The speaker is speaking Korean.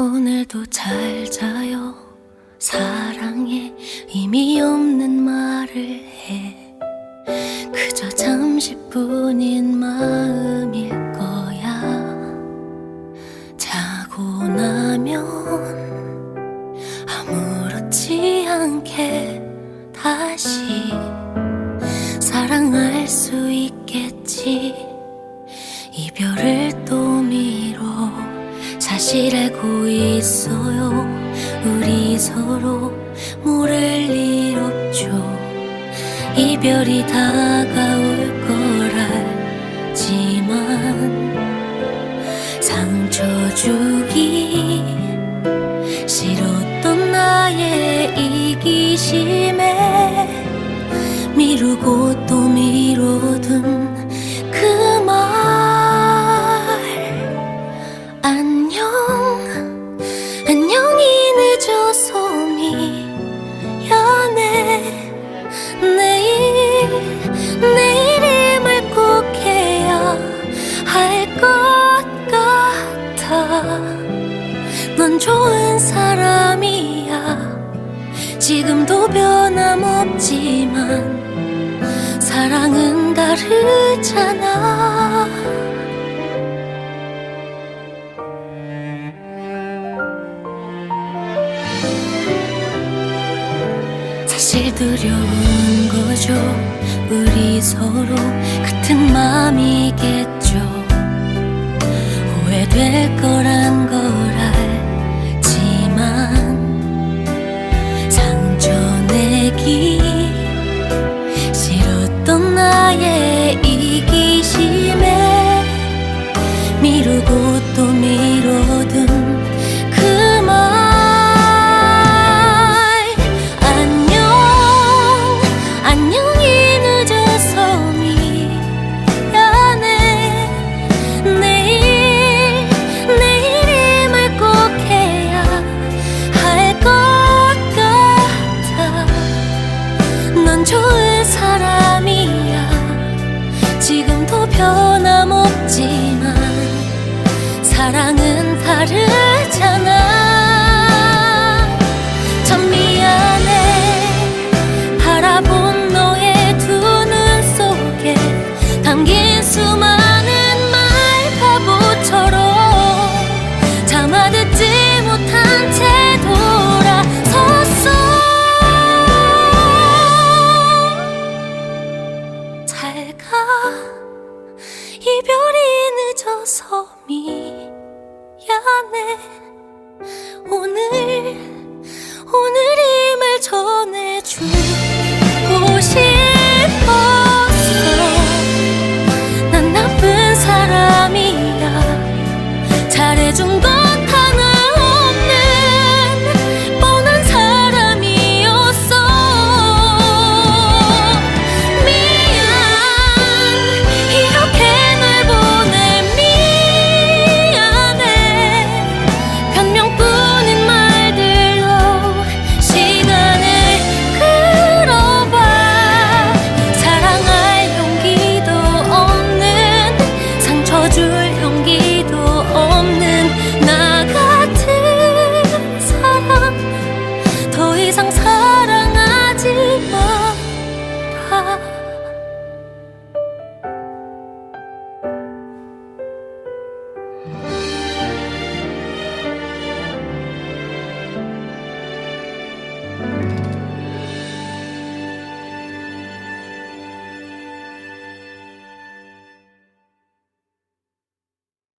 오늘도 잘 자요. 사랑해. 의미 없는 말을 해. 그저 잠시뿐인 마음일 거야. 자고 나면 아무렇지 않게 다시 사랑할 수 있겠지. 이별을 또 알고 있어요. 우리 서로 모를 일 없죠. 이별이 다가올 걸 알지만 상처 주기 싫었던 나의 이기심에 미루고 또 미뤄둔 지금도 변함없지만 사랑은 다르잖아. 사실 두려운 거죠. 우리 서로 같은 마음이겠죠. 후회될 거란 걸알 다르잖아. 참 미안해. 바라본 너의 두 눈 속에 담긴 수많은 말 바보처럼 차마 듣지 못한 채 돌아섰어. 잘가. 이별이 늦어서 미 미안해 오늘